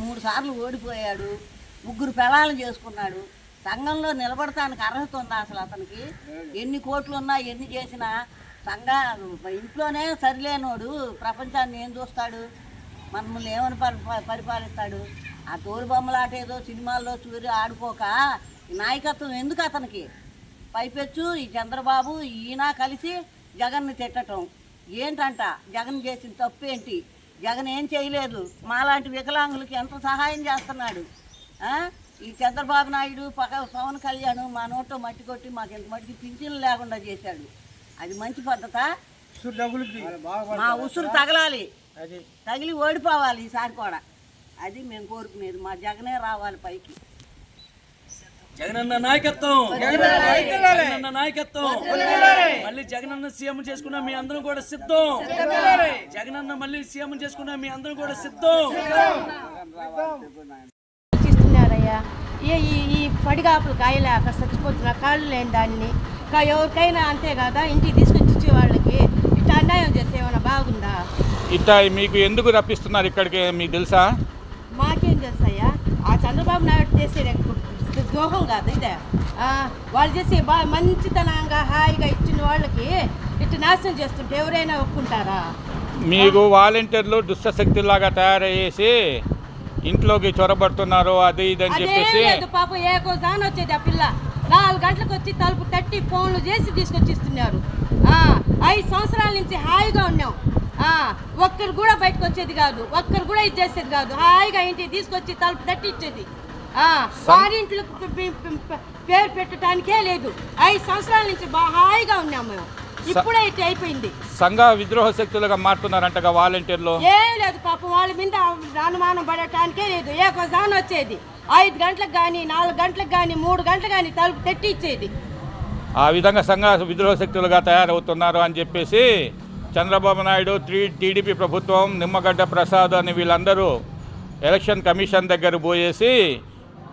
మూడు సార్లు ఓడిపోయాడు. ముగ్గురు పెళాలు చేసుకున్నాడు. సంఘంలో నిలబడటానికి అర్హత ఉందా అసలు అతనికి? ఎన్ని కోట్లు ఉన్నా ఎన్ని చేసినా సంఘ ఇంట్లోనే సరిలేనోడు ప్రపంచాన్ని ఏం చూస్తాడు? మనల్ని ఏమని పరి పరిపాలిస్తాడు? ఆ తోలు బొమ్మలాట ఏదో సినిమాల్లో చూరి ఆడుకోక నాయకత్వం ఎందుకు అతనికి? పైపెచ్చు ఈ చంద్రబాబు ఈయన కలిసి జగన్ని తిట్టటం. ఏంటంట? జగన్ చేసిన తప్పు ఏంటి జగన్ ఏం చేయలేదు? మాలాంటి వికలాంగులకి ఎంత సహాయం చేస్తున్నాడు? ఈ చంద్రబాబు నాయుడు పక పవన్ కళ్యాణ్ మా నోట్లో మట్టి కొట్టి మాకు ఇంత మట్టికి పింఛన్లు లేకుండా చేశాడు. అది మంచి పద్ధత. మా ఉసురు తగలాలి. తగిలి ఓడిపోవాలి ఈసారి కూడా. అది మేము కోరుకునేది. మా జగనే రావాలి పైకి. జగనన్న నాయకత్వం. జగనన్న నాయకత్వం. మళ్ళీ జగనన్న సీఎం చేసుకున్న మీ అందరం కూడా సిద్ధం. జగనన్న మళ్ళీ సీఎం చేసుకున్న మీ అందరం కూడా సిద్ధం. ఇస్తున్నారయ్యా ఈ ఈ పడిగాపులు కాయలే అక్కడ చచ్చిపోతున్న కాళ్ళు లేని దాన్ని ఎవరికైనా అంతే కదా? ఇంటికి తీసుకొచ్చి ఇచ్చే వాళ్ళకి ఇట్లా అన్యాయం చేస్తే ఏమైనా బాగుందా? ఇట్లా మీకు ఎందుకు రప్పిస్తున్నారు ఇక్కడికి? మీకు తెలుసా? మాకేం చేస్తాయా ఆ చంద్రబాబు నాయుడు చేసే ద్రోహం కాదు ఇదే. వాళ్ళు చేసే బా మంచితనంగా హాయిగా ఇచ్చిన వాళ్ళకి ఇట్లా నాశనం చేస్తుంటే ఎవరైనా ఒప్పుకుంటారా? మీకు వాలంటీర్లు దుష్టశక్తులాగా తయారయ్యేసి ఇంట్లోకి చొరబడుతున్నారు అది ఇది అని చెప్పేసి లేదు పాపం ఏ కోసాన వచ్చేది ఆ పిల్ల. నాలుగు గంటలకు వచ్చి తలుపు తట్టి ఫోన్లు చేసి తీసుకొచ్చి ఇస్తున్నారు ఆ, ఐదు సంవత్సరాల నుంచి హాయిగా ఉన్నాం. ఆ, ఒక్కరు కూడా బయటకు వచ్చేది కాదు. ఒక్కరు కూడా ఇది చేసేది కాదు. హాయిగా ఇంటికి తీసుకొచ్చి తలుపు తట్టి ఇచ్చేది. పే- పేరు పెట్టడానికే లేదు. ఐదు సంవత్సరాల నుంచి హాయిగా ఉన్నాం మేము. ఇప్పుడే ఇట్లా అయిపోయింది. సంఘ విద్రోహ శక్తులుగా మారుతున్నారంటగా వాలంటీర్లు. ఏం లేదు పాపం వాళ్ళ మీద అనుమానం పడటానికే లేదు. ఏ జాన్ వచ్చేది. ఐదు గంటలకు కానీ నాలుగు గంటలకు కానీ మూడు గంటలకు కానీ తలుపు తెట్టి ఇచ్చేది ఆ విధంగా సంఘ విద్రోహ శక్తులుగా తయారవుతున్నారు అని చెప్పేసి చంద్రబాబు నాయుడు టీ టీడీపీ ప్రభుత్వం నిమ్మగడ్డ ప్రసాద్ అని వీళ్ళందరూ ఎలక్షన్ కమిషన్ దగ్గర పోయేసి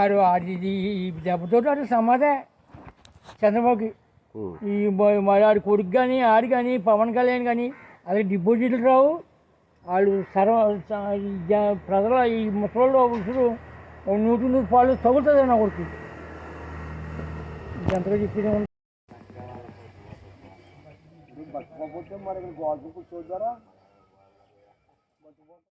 ఆడు ఆడి ఇది ఈ దెబ్బతో ఆడు సమాధే. చంద్రబాబుకి. ఈ మరి ఆడి కొడుకు కానీ ఆడి కానీ పవన్ కళ్యాణ్ కానీ అలాగే డిపాజిట్లు రావు. వాళ్ళు సర్వ ప్రజల ఈ ముసలోళ్ళు ఉసురు నూటి నూరు పాలు తగులుతుంది నా కొడుకు. ఎంతగా చెప్పింది